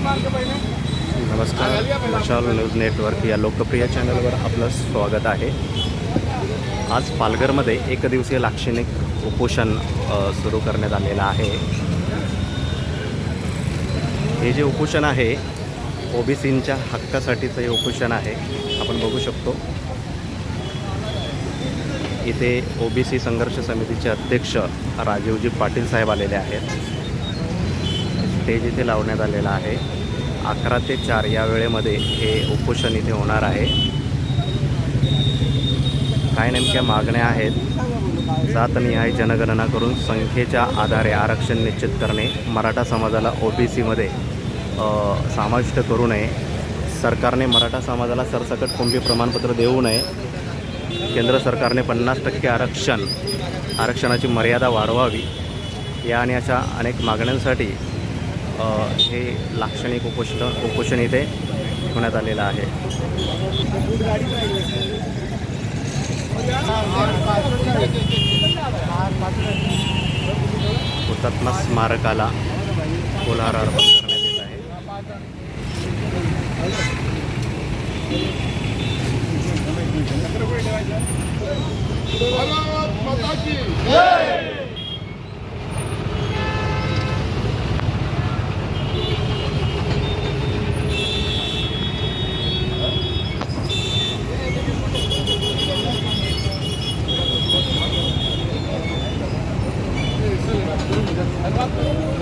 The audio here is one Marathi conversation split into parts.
नमस्कार मशाल न्यूज नेटवर्क या लोकप्रिय चॅनलवर आपलं स्वागत आहे. आज पालघरमध्ये एक दिवसीय लाक्षणिक उपोषण सुरू करण्यात आलेलं आहे. हे जे उपोषण आहे ओबीसींच्या हक्कासाठीचं हे उपोषण आहे आपण बघू शकतो. इथे ओबीसी संघर्ष समितीचे अध्यक्ष राजीवजी पाटील साहेब आलेले आहेत. स्टेज इथे लावण्यात आलेला आहे. अकरा ते चार या वेळेमध्ये हे उपोषण इथे होणार आहे. काय नेमक्या मागण्या आहेत? जातनिहाय जनगणना करून संख्येच्या आधारे आरक्षण निश्चित करणे. मराठा समाजाला ओ बी सीमध्ये समाविष्ट करू नये. सरकारने मराठा समाजाला सरसकट कुंभी प्रमाणपत्र देऊ नये. केंद्र सरकारने पन्नास टक्के आरक्षण आरक्षणाची मर्यादा वाढवावी. या आणि अशा अनेक मागण्यांसाठी हे लाक्षणिक उपोषण उपोषण इथे ठेवण्यात आलेलं आहे. हुतात्मा स्मारकाला फुलहार अर्पण करण्यात येत आहे.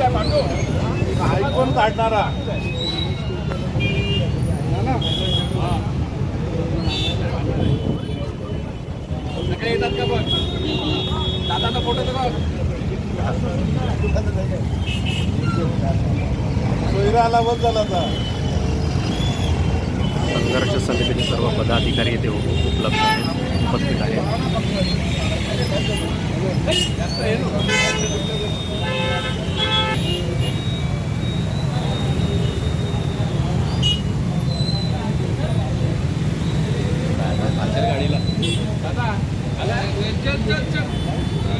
ऐकून काढणारा. येतात का बघ? दादाचा फोटो बघ. सोयरा आला झाला आता. संघर्ष समितीचे सर्व पदाधिकारी उप- उपलब्ध आहेत उपस्थित आहेत.